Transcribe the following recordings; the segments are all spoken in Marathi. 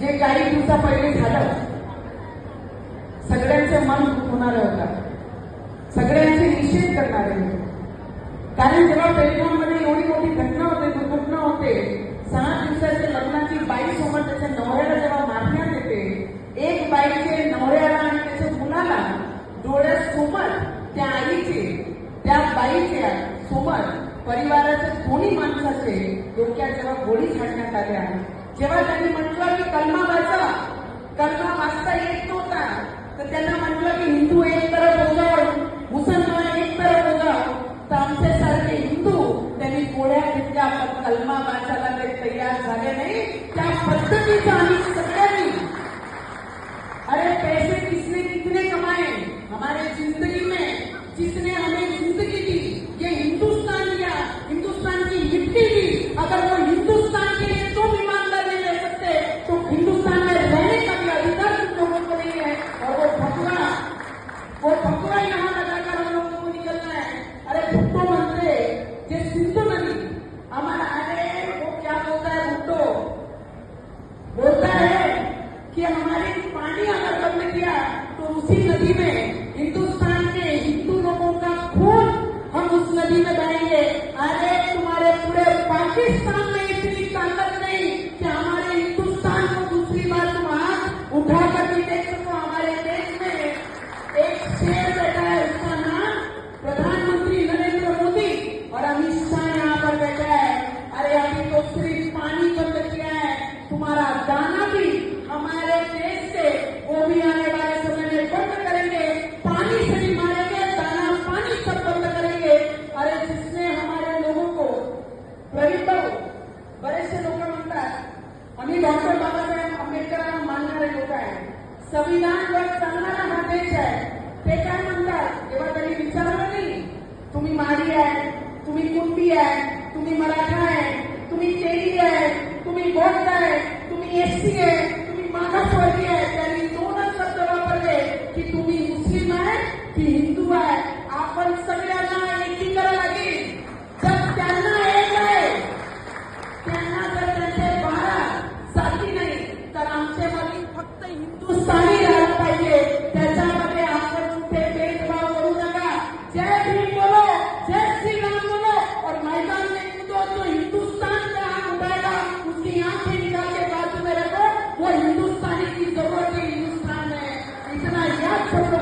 जे काही दिवसा पहिले झालं सगळ्यांचं मन होणार होता. सगळ्यांचे निषेध करणारे होते कारण जेव्हा टेलिकॉममध्ये एवढी मोठी घटना होते दुर्घटना होते सहा दिवसाच्या लग्नाची बाई सोबत त्याच्या नवऱ्याला जेव्हा मारण्यात येते एक बाईचे नवऱ्याला आणि त्याच्या मुलाला डोळ्यासोबत त्या आईचे त्या बाईच्या सोबत परिवाराच्या दोन्ही माणसाचे डोक्यात जेव्हा गोळी झाडण्यात आल्या जेव्हा त्यांनी म्हटलं की कलमा वाचा कलमा वाचता येत नव्हता तर त्यांना म्हटलं की हिंदू एक तरफ हो Everybody. नदी में जाएंगे अरे तुम्हारे पूरे पाकिस्तान में आहे संविधानवर चालणारा हा देश आहे. ते काय म्हणतात? तेव्हा त्यांनी विचारलं नाही तुम्ही. माडी आहे, तुम्ही कुणबी आहे, तुम्ही मराठा आहे, तुम्ही तेली आहे, तुम्ही बौद्ध आहे, तुम्ही एससी आहे. कूदो जो हिंदुस्तान का के में हिंदुस्तानी की ज़रूरत हिंदुस्तान में इतना याद सब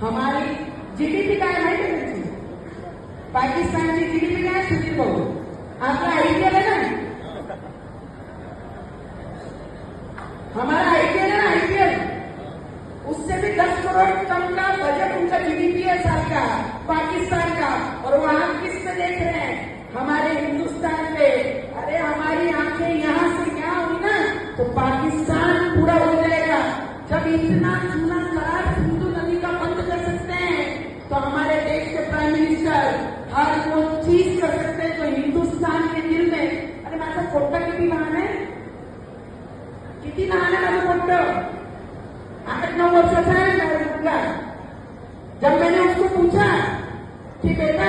हमारी जीडीपी काय माहिती आहे त्याची पाकिस्तानची जीडीपी काय सुधीर भाऊ आपला है ना? हमारा आईपीएल है ना आईपीएल उससे भी दस करोड़ कम का बजट उनका जीडीपी है साल का, पाकिस्तान का। और वो आप किस पे देख रहे हैं? हमारे हिंदुस्तान पे। अरे हमारी आँखें यहाँ से क्या हुई ना? तो पाकिस्तान पूरा हो जाएगा। जब इतना चूना करार नदी का बंद कर सकते हैं तो हमारे देश के प्राइम मिनिस्टर हर वो चीज़ कर सकते हैं जो हिंदुस्तान के दिल में। अरे माझा फ़ोटो कितनी लहान आहे किती लहान आहे माझं पोट्ट आठ नऊ वर्षाचा है जब मैंने उसको पूछा कि बेटा